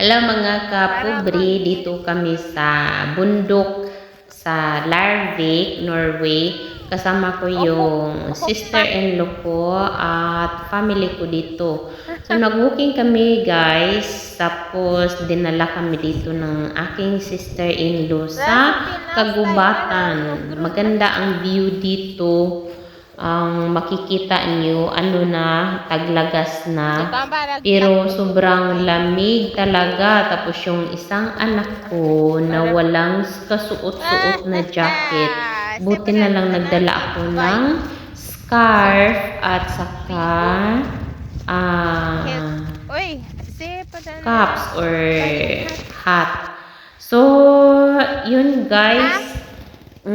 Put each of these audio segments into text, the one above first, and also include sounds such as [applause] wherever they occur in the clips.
Hello mga kapobre, dito kami sa bundok sa Larvik, Norway. Kasama ko yung sister-in-law ko at family ko dito. So nag-walking kami guys, tapos dinala kami dito ng aking sister-in-law sa kagubatan. Maganda ang view dito. Ang makikita nyo, ano na, taglagas na. Pero sobrang lamig talaga. Tapos yung isang anak ko na walang kasuot-suot na jacket. Buti na lang nagdala ako ng scarf at saka ah, padala. caps or hat. So, yun guys.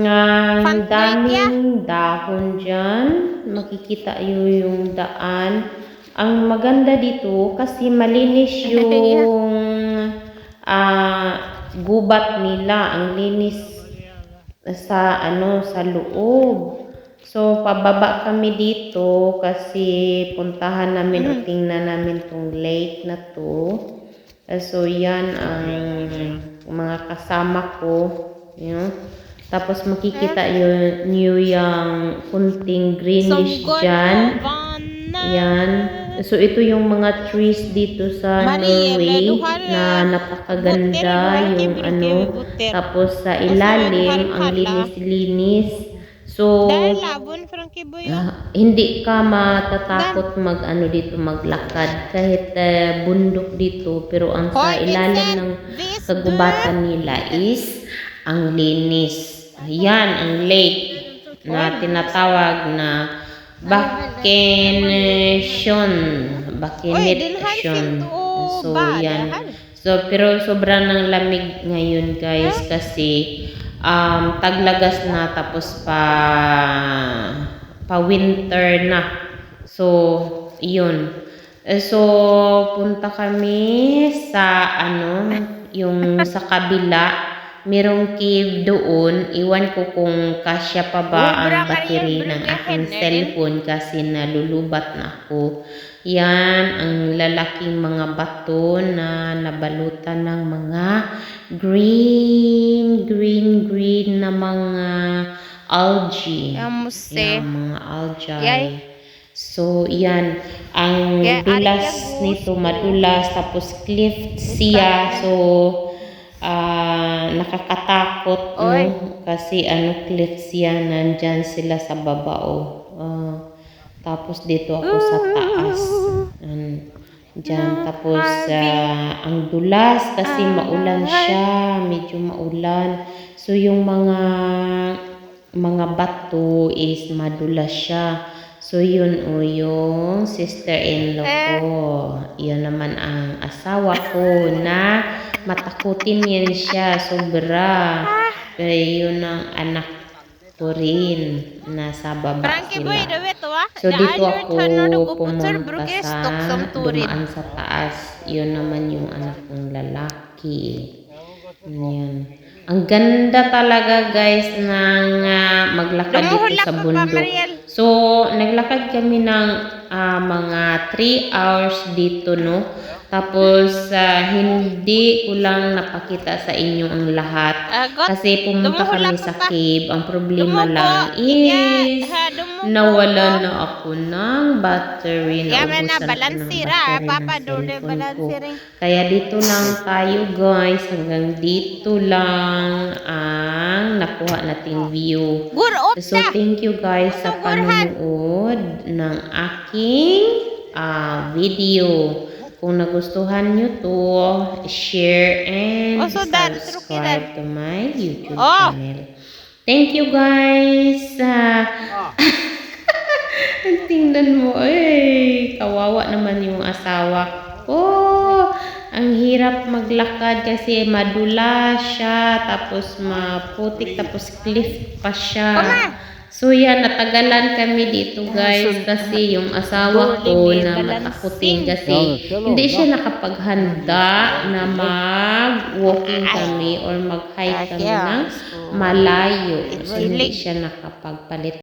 Pang-trade daming dahon dyan. Makikita yun yung daan. Ang maganda dito kasi malinis [laughs] yung ah, gubat nila. Ang linis sa ano sa loob. So pababa kami dito kasi puntahan namin o tingnan namin tong lake na to. So yan ang mga kasama ko, yun. Tapos makikita yun, nyo yung kunting greenish dyan. Yan. So, ito yung mga trees dito sa Norway na napakaganda yung ano. Tapos sa ilalim, ang linis-linis. So, ah, hindi ka matatakot mag ano dito maglakad kahit eh, bundok dito pero ang sa ilalim ng kagubatan nila is ang linis. Yan ang lake na tinatawag na Bakenation. Bakenation. So, yan. So, pero sobrang ng lamig ngayon, guys, kasi um, taglagas na tapos pa pa winter na. So, yun. Eh, So, punta kami sa ano, yung sa kabila. Merong cave doon. Iwan ko kung kasya pa ba ang Ubra kayo, battery ng aking eh. cellphone kasi nalulubat na ako. Yan ang lalaking mga bato na nabalutan ng mga green, green, green na mga algae. Yamuste. Yan, mga algae. Yay. So, yan. Ang dulas nito, madulas. Tapos, cliff siya. So, ah nakakatakot, no? Oy. Kasi, ano, cliff siya. Nandyan sila sa baba, oh. Ah, tapos, dito ako sa taas. An- Diyan. Tapos, ah, ang dulas kasi maulan siya. Medyo maulan. So, yung mga mga bato is madulas siya. So, yun o yung sister-in-law ko. Yun naman ang asawa ko na matakutin yan siya. Sobra. Pero yun ang anak ko rin. Nasa baba sila. ah. So, dito ako pumunta sa, dumaan sa taas. Yun naman yung anak kong lalaki. Yan. Ang ganda talaga guys ng ah, maglakad dito sa bundok. So, naglakad kami ng ah, mga 3 hours dito, no? Tapos, ah, hindi ko lang napakita sa inyo ang lahat. Agot. Kasi pumunta kami sa cave. Ang problema lang is Yeah, ha, dumuko. nawala na ako ng battery. Na, Naubusan ng balansira. Papa, dole, balansiring. Kaya dito lang tayo guys. Hanggang dito lang ang nakuha nating view. So, na. thank you guys sa panonood ng aking ah, video. Kung nagustuhan nyo to, share and Oh, so subscribe to my YouTube Oh. channel. Thank you guys. Ah, [laughs] tingnan mo, eh, kawawa naman yung asawa ko. Ang hirap maglakad kasi madula siya, tapos maputik, tapos cliff pa siya. So yan, natagalan kami dito guys kasi yung asawa ko na matakutin kasi hindi siya nakapaghanda na mag-walking kami or mag-hike kami ng malayo. So hindi siya nakapagpalit